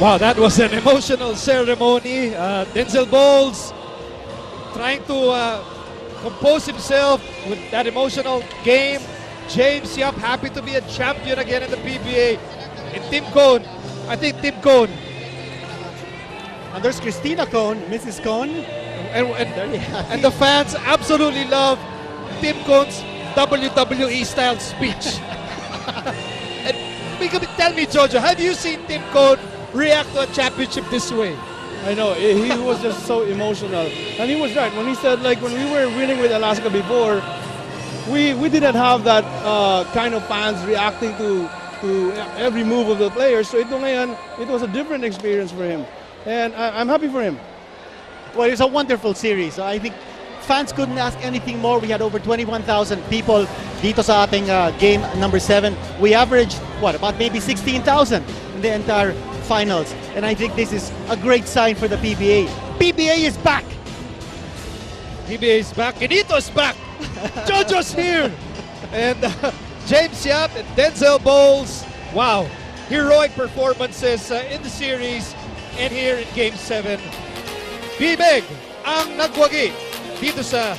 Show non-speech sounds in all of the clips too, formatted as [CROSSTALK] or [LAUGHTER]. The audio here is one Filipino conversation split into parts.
Wow, that was an emotional ceremony. Uh, Denzel Bowles trying to uh, compose himself with that emotional game. James Yap happy to be a champion again in the PBA. And Tim Cone, I think Tim Cone, And there's Christina Cone, Mrs. Cone. and, and, and the fans absolutely love Tim Cone's WWE style speech. [LAUGHS] and tell me, Jojo, have you seen Tim Cone react to a championship this way? I know he he was just so emotional, and he was right when he said like when we were winning with Alaska before, we we didn't have that uh, kind of fans reacting to to every move of the players. So ito ngayon, it was a different experience for him, and I, I'm happy for him. Well, it's a wonderful series. I think fans couldn't ask anything more. We had over 21,000 people dito sa ating uh, game number 7. We averaged, what, about maybe 16,000 in the entire finals. And I think this is a great sign for the PBA. PBA is back! PBA is back. Kenito is back. [LAUGHS] Jojo's here. And uh, James Yap and Denzel Bowles. Wow. Heroic performances uh, in the series and here in Game 7. Bibig ang nagwagi dito sa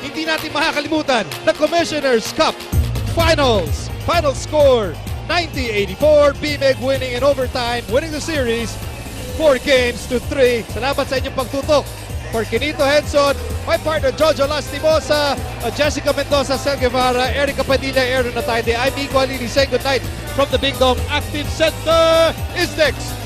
hindi natin makakalimutan na Commissioner's Cup Finals. Final score 90-84. Bibig winning in overtime, winning the series 4 games to 3. Salamat sa inyong pagtutok. For Kenito Henson, my partner Jojo Lastimosa, uh, Jessica Mendoza, Sel Guevara, Erica Padilla, Aaron Natayde, I'm Iko Alili saying night from the Big Dome Active Center is next.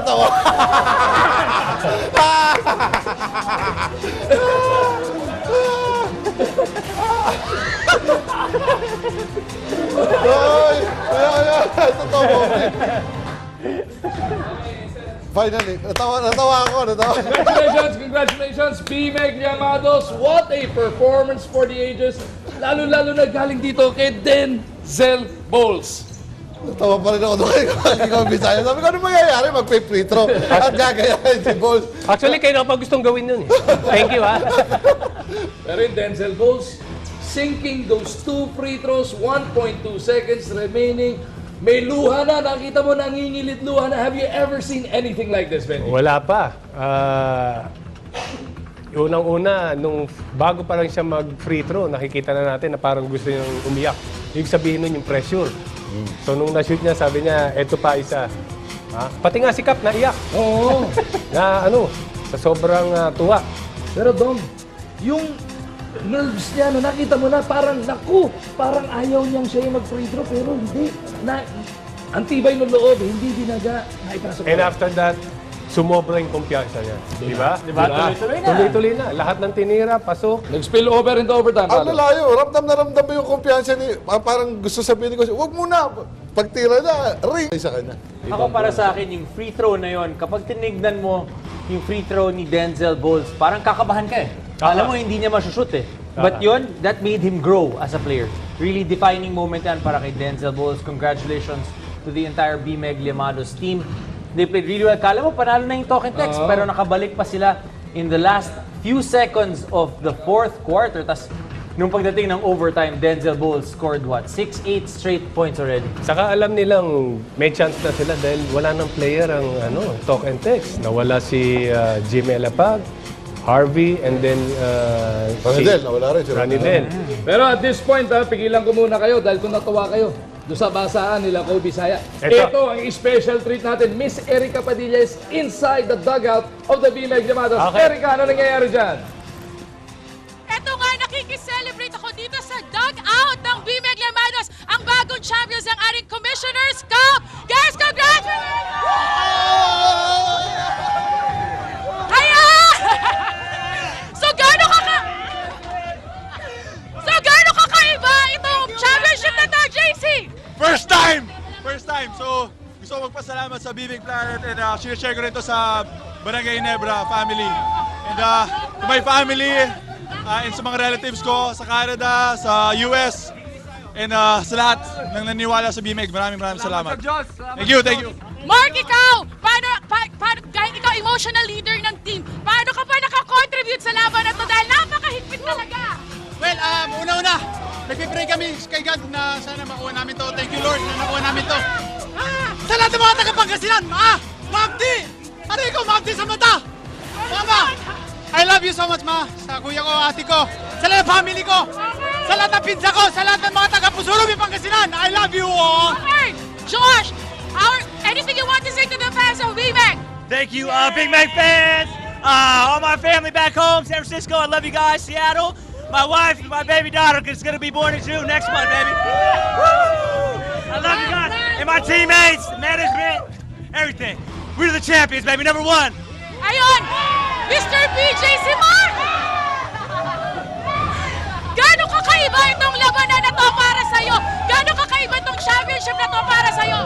Natawa. Ay, ay, ay, ay, totoo mo. Finally, natawa, natawa ako, natawa. Congratulations, congratulations, B-Meg Llamados. What a performance for the ages. Lalo-lalo na galing dito kay Denzel Bowles. Natawa pa rin ako doon kay Ikaw Bisaya. Sabi ko, ano mangyayari? Magpe-free throw. At gagayahin si Balls. Actually, kayo na pa gustong gawin yun eh. Thank you, ha? Pero yung Denzel Bowles, sinking those two free throws, 1.2 seconds remaining. May luha na, nakita mo nangingilit luha na. Have you ever seen anything like this, Benny? Wala pa. Ah, Unang-una, nung bago pa lang siya mag-free throw, nakikita na natin na parang gusto niyang umiyak. Ibig sabihin nun yung pressure. So nung na-shoot niya, sabi niya, eto pa isa. Ha? Pati nga si Cap naiyak. Oo. [LAUGHS] Na ano, sa sobrang ah, tuwa. Pero Dom, yung nerves niya, no, nakita mo na parang, naku, parang ayaw niyang siya yung mag-free throw, pero hindi. Na, ang tibay ng loob, hindi dinaga, naipasok. And after that, sumobra yung kumpiyansa niya. Di ba? Di ba? Tuloy-tuloy na. Tuloy-tuloy na. Lahat ng tinira, pasok. Nag-spill over into overtime. Ang lalayo, ramdam na ramdam mo yung kumpiyansa ni, ah, parang gusto sabihin ko, huwag muna, pagtira na, ring sa kanya. Ako para sa akin, yung free throw na yon, kapag tinignan mo yung free throw ni Denzel Bowles, parang kakabahan ka eh. Alam mo, hindi niya masushoot eh. But yon, that made him grow as a player. Really defining moment yan para kay Denzel Bowles. Congratulations to the entire BMEG Liamados team. They played really well. Kala mo, panalo na yung token text, pero nakabalik pa sila in the last few seconds of the fourth quarter. Tas nung pagdating ng overtime, Denzel Bowles scored what? 6-8 straight points already. Saka alam nilang may chance na sila dahil wala ng player ang ano, talk and text. Nawala si uh, Jimmy Alapag, Harvey, and then uh, Ronnie si- Del, nawala rin si Ronnie Del. Pero at this point, ha, pigilan ko muna kayo dahil kung natuwa kayo doon sa basaan nila Kobe Bisaya. Ito. Ito ang special treat natin. Miss Erica Padilla is inside the dugout of the BMX Llamados. Okay. Erica, ano nangyayari dyan? Eto nga, nakikiselebrate Planet and uh, share ko rin to sa Barangay Nebra family. And uh, to my family, uh, and sa mga relatives ko sa Canada, sa US, and uh, sa lahat ng naniwala sa BMX. Maraming maraming salamat. Thank you, thank you. Mark, ikaw! Paano, pa, paano, dahil ikaw emotional leader ng team, paano ka pa nakakontribute sa laban na to dahil napakahigpit talaga? Well, um, una-una, nagpipray kami kay God na sana makuha namin to. Thank you Lord na nakuha namin to. Sa lahat ng mga taga-Pangasinan, Ma! Mabdi! Ano ikaw, Mabdi sa mata? Mama! I love you so much, Ma. Sa kuya ko, ate ko, sa lahat ng family ko, sa lahat ng pinsa ko, sa lahat ng mga taga-Pusurubi, Pangasinan. I love you all! Okay, Josh, our, anything you want to say to the fans of VMAC? Thank you, uh, Big Mac fans. Uh, all my family back home, San Francisco. I love you guys. Seattle. My wife and my baby daughter is going to be born in June next month, baby. Woo! I love you guys. And my teammates, management, everything. We're the champions, baby. Number one. Ayun, Mr. PJ Simar! Gano'ng kakaiba itong labanan na to para sa'yo? Gano'ng kakaiba itong championship na to para sa'yo?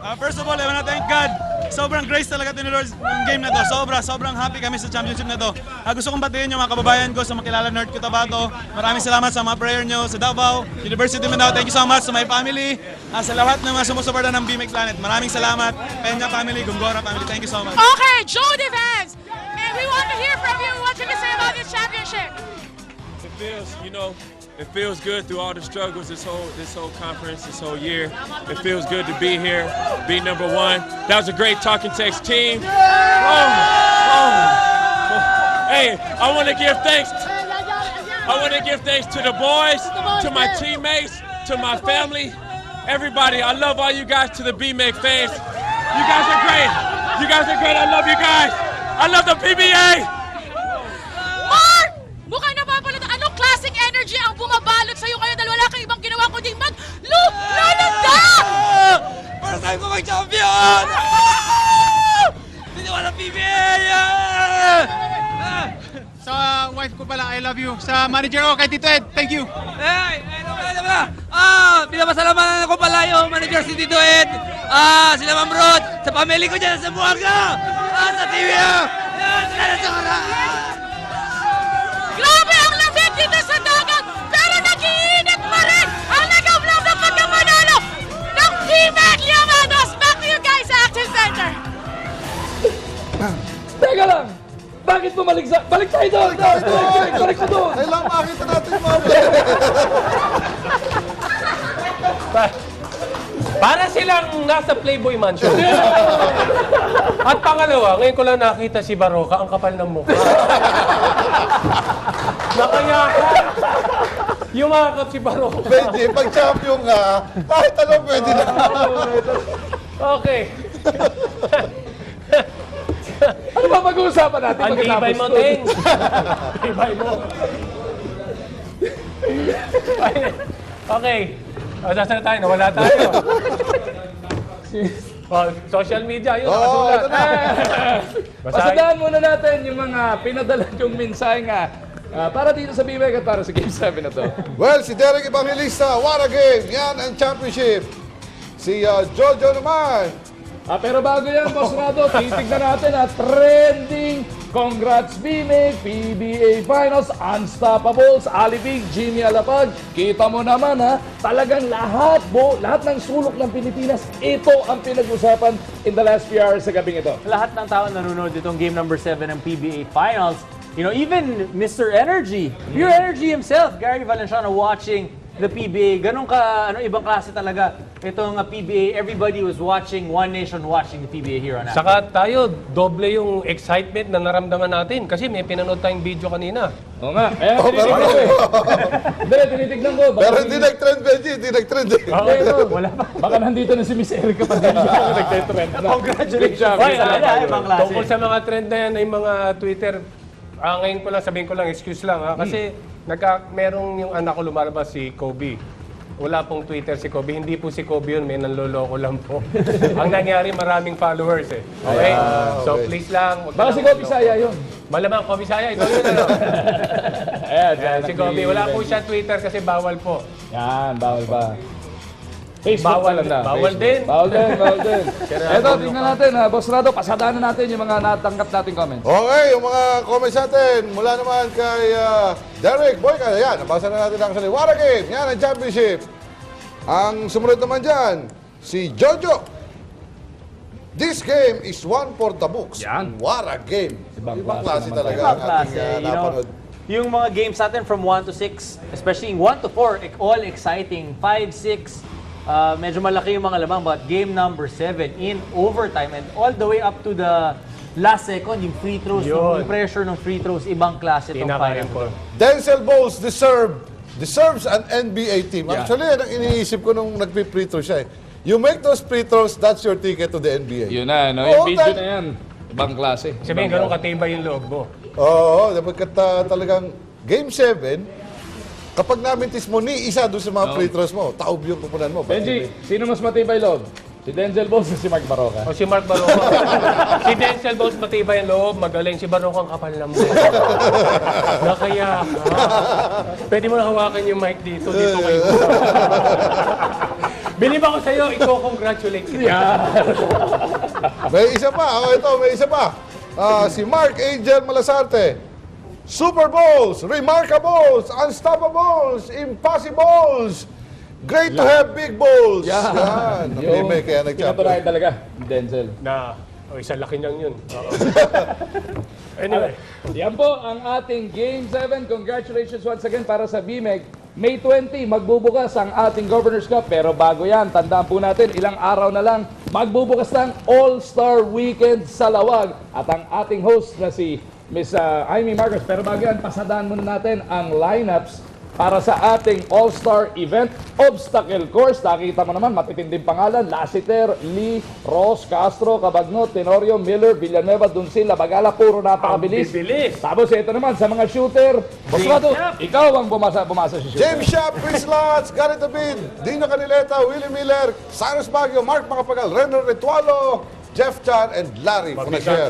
Uh, first of all, I wanna thank God. Sobrang grace talaga ni Lord ng game na to. Sobra, sobrang happy kami sa championship na to. Uh, gusto kong batiin yung mga kababayan ko sa makilala North Cotabato. Maraming salamat sa mga prayer nyo sa Davao, University of Mindanao. Thank you so much sa my family. Uh, sa lahat ng mga sumusuporta ng BMX Planet. Maraming salamat. Peña family, Gungora family. Thank you so much. Okay, Joe Defense! And we want to hear from you. What can you say about this championship? It feels, you know, it feels good through all the struggles this whole this whole conference, this whole year. It feels good to be here, be number one. That was a great talking text team. Oh, oh, oh. Hey, I want to give thanks. I want to give thanks to the boys, to my teammates, to my family, everybody. I love all you guys. To the BMake fans, you guys are great. You guys are great. I love you guys. I love the PBA. Love you. Sa manager ko, kay Tito Ed, thank you. Hey, ano ba, ano ba? Ah, pinapasalamatan ko pala yung manager si Tito Ed. Ah, sila Ma'am Rod, sa family ko dyan sa Buanga. Ah, sa TV. ah. Sa Grabe ang lamig dito sa dagat! Pero nag-iinit pa rin ang nagawlaw ng pagkapanalo ng T-Mac Llamados! Back to you guys sa Active Center! Teka lang! Bakit bumalik sa... Balik tayo doon! Doon! Doon! Ko doon! Kailangan makita natin yung mga [LAUGHS] Para silang nasa Playboy Mansion. [LAUGHS] At pangalawa, ngayon ko lang nakita si Baroka, ang kapal ng mukha. [LAUGHS] Nakayakap. Yumakap si Baroka. Pwede, pag champion ka, kahit ano pwede na. Okay. Pag-uusapan natin Ang tibay mo? Teng. [LAUGHS] Tibay mo. okay. O, saan na tayo? Nawala tayo. oh, social media, yun, Oo, nakasulat. ito na. [LAUGHS] Pasadaan muna natin yung mga pinadala yung mensahe nga ah, para dito sa BMX at para sa Game 7 na to. Well, si Derek Evangelista, what a game! Yan ang championship. Si uh, Jojo naman. Ah, pero bago yan, Boss Rado, titignan natin at trending. Congrats, BMX, PBA Finals, Unstoppables, Alibig, Jimmy Alapag. Kita mo naman ha, talagang lahat, bo, lahat ng sulok ng Pilipinas, ito ang pinag-usapan in the last few hours sa gabing ito. lahat ng tao nanonood itong game number 7 ng PBA Finals. You know, even Mr. Energy, Pure Energy himself, Gary Valenciano watching the PBA. Ganun ka, ano, ibang klase talaga. Itong uh, PBA, everybody was watching, One Nation watching the PBA here on Apple. Saka tayo, doble yung excitement na naramdaman natin kasi may pinanood tayong video kanina. Oo nga. Kaya Oh, pero, tinitignan ko eh. Tinitignan ko. Baka pero hindi nag-trend, Benji. Hindi nag-trend. eh. Hindi, ito. Wala pa. Baka nandito na si Miss Erica Padilla. [LAUGHS] Nagtitrend na. Congratulations. Ibang klase. Tungkol sa mga trend na yan ay mga Twitter, ah, ngayon ko lang, sabihin ko lang, excuse lang ha, kasi nagka, merong yung anak ko lumalabas si Kobe. Wala pong Twitter si Kobe. Hindi po si Kobe yun, may nanloloko lang po. [LAUGHS] Ang nangyari, maraming followers eh. Okay? So please lang. wag Baka na si lang Kobe Saya yun. Malamang Kobe Saya, ikaw yun ano? [LAUGHS] Ayan, Yan, si Kobe, wala po siya Twitter kasi bawal po. Yan, bawal ba? Facebook Bawal- na. bawal Facebook. din. Bawal din, bawal din. [LAUGHS] Eto, tingnan natin ha. Boss Rado, pasadanan natin yung mga natanggap nating comments. Okay, yung mga comments natin, mula naman kay ah, Derek Boyka, yan, nabasa na natin ang sali. What a game! Yan ang championship. Ang sumunod naman dyan, si Jojo. This game is one for the books. Yan. What a game! Ibang Ibang, klase klase talaga Ibang ang klase, ating ah, you know, napanood. yung mga games natin from 1 to 6, especially yung 1 to 4, ek- all exciting. 5, 6, uh, medyo malaki yung mga lamang, but game number 7 in overtime and all the way up to the last second, yung free throws, Yun. yung pressure ng free throws, ibang klase itong final. Pinaka-important. Denzel Bowles deserve deserves an NBA team. Actually, yan ang iniisip ko nung nagpi-free throw siya eh. You make those free throws, that's your ticket to the NBA. Yun na, no? Oo, Yung video dahil- na yan. Ibang klase. Sabihin, ganun katibay yung loob mo. Oo, dapat ka talagang game 7, kapag namintis mo ni isa doon sa mga free throws mo, taob yung kupunan mo. Benji, sino mas matibay loob? Si Denzel Boss o si Mark Baroka? O si Mark Barroco. [LAUGHS] si Denzel Bones matibay ang loob, magaling. Si Barroco ang kapal ng mukha. [LAUGHS] Nakaya ka. Pwede mo na hawakan yung mic dito. Dito kayo. [LAUGHS] Bilib ako sa'yo, iko-congratulate kita. May isa pa, oh, ito, may isa pa. Ah, si Mark Angel Malasarte. Super Bowls, Remarkables, Unstoppables, Impossibles. Great to have big balls. Yan. [LAUGHS] Yan. May kaya nag-champion. Pinatunayan talaga, Denzel. Na, o isa laki niyang yun. Oo. [LAUGHS] anyway. Yan po ang ating Game 7. Congratulations once again para sa BMEG. May 20, magbubukas ang ating Governor's Cup. Pero bago yan, tandaan po natin, ilang araw na lang, magbubukas ng All-Star Weekend sa Lawag. At ang ating host na si Miss uh, Amy Marcos. Pero bago yan, pasadaan muna natin ang lineups para sa ating All-Star Event Obstacle Course. Nakita mo naman, matitinding pangalan. Lassiter, Lee, Ross, Castro, Cabagno, Tenorio, Miller, Villanueva, Duncil, Labagala, puro napakabilis. Ang bibilis. Tapos ito naman sa mga shooter. Bosrado, Shop. ikaw ang bumasa, bumasa sa shooter. James Shop, Chris Lots, Garrett David, Dino Canileta, Willie Miller, Cyrus Baguio, Mark Makapagal, Renner Ritualo, Jeff Chan, and Larry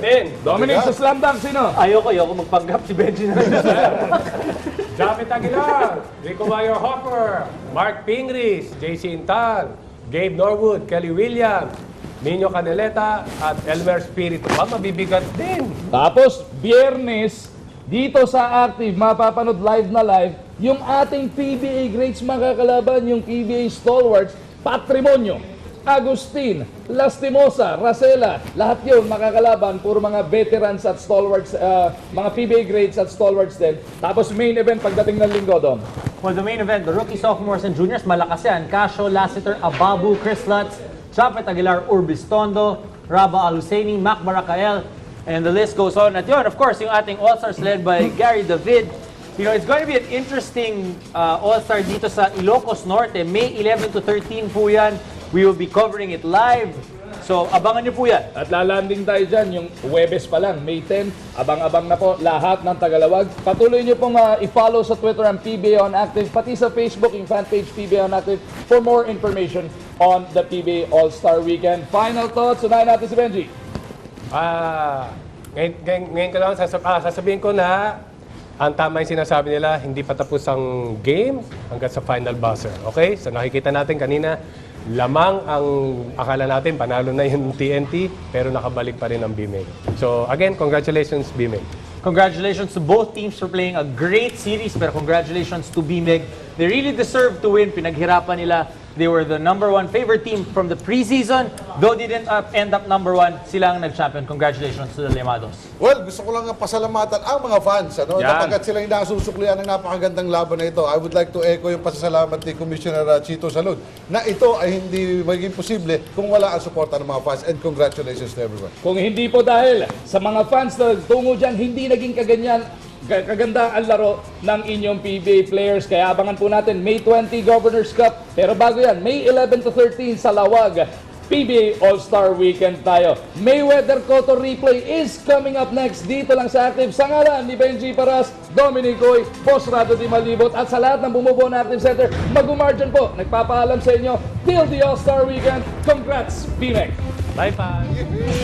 din. Dominic sa slam dunk, sino? Ayoko, ayoko magpanggap si Benji na [LAUGHS] Japet Aguilar, Rico Mayor Hopper, Mark Pingris, JC Intal, Gabe Norwood, Kelly Williams, Nino Caneleta, at Elmer Spirito. Ah, mabibigat din. Tapos, biyernes, dito sa Active, mapapanood live na live, yung ating PBA greats makakalaban, yung PBA stalwarts, Patrimonio, Agustin, Lastimosa, Racela, lahat yun makakalaban, puro mga veterans at stalwarts, ah, mga PBA greats at stalwarts din. Tapos main event pagdating ng linggo doon. For the main event, the rookie, sophomores, and juniors, malakas yan. Casio, Lassiter, Ababu, Chris Lutz, Chapet Aguilar, Urbis Tondo, Raba Al-Husseini, Mac Barakael, and the list goes on. At yun, of course, yung ating All-Stars led by Gary David. You know, it's going to be an interesting uh, All-Star dito sa Ilocos Norte. May 11 to 13 po yan. We will be covering it live. So, abangan niyo po yan. At lalanding tayo dyan, yung Webes pa lang, May 10. Abang-abang na po lahat ng Tagalawag. Patuloy nyo pong uh, i-follow sa Twitter ang PBA on Active, pati sa Facebook yung fanpage PBA on Active for more information on the PBA All-Star Weekend. Final thoughts, unahin natin si Benji. Ah, ngayon, ngayon, ngayon ko lang sasab- ah, sasabihin ko na ang tama yung sinasabi nila, hindi pa tapos ang game hanggang sa final buzzer. Okay? So nakikita natin kanina, lamang ang akala natin, panalo na yung TNT, pero nakabalik pa rin ang BMAY. So again, congratulations BMAY. Congratulations to both teams for playing a great series, pero congratulations to BMEG. They really deserve to win. Pinaghirapan nila They were the number one favorite team from the preseason. Though they didn't up, end up number one, sila ang nag-champion. Congratulations to the Limados. Well, gusto ko lang nga pasalamatan ang mga fans. Ano, Yan. Napagkat sila yung nasusuklian ng napakagandang laban na ito. I would like to echo yung pasasalamat ni Commissioner uh, Chito Salud na ito ay hindi magiging posible kung wala ang suporta ng mga fans. And congratulations to everyone. Kung hindi po dahil sa mga fans na tungo dyan, hindi naging kaganyan ka- kaganda ang laro ng inyong PBA players. Kaya abangan po natin May 20 Governors Cup. Pero bago yan, May 11 to 13 sa Lawag. PBA All-Star Weekend tayo. Mayweather Cotto Replay is coming up next dito lang sa Active. Sa ngalan ni Benji Paras, Dominic Coy, Boss Rado Di Malibot at sa lahat ng bumubuo ng Active Center, mag-umargin po. Nagpapaalam sa inyo till the All-Star Weekend. Congrats, BMEC! Bye, fans!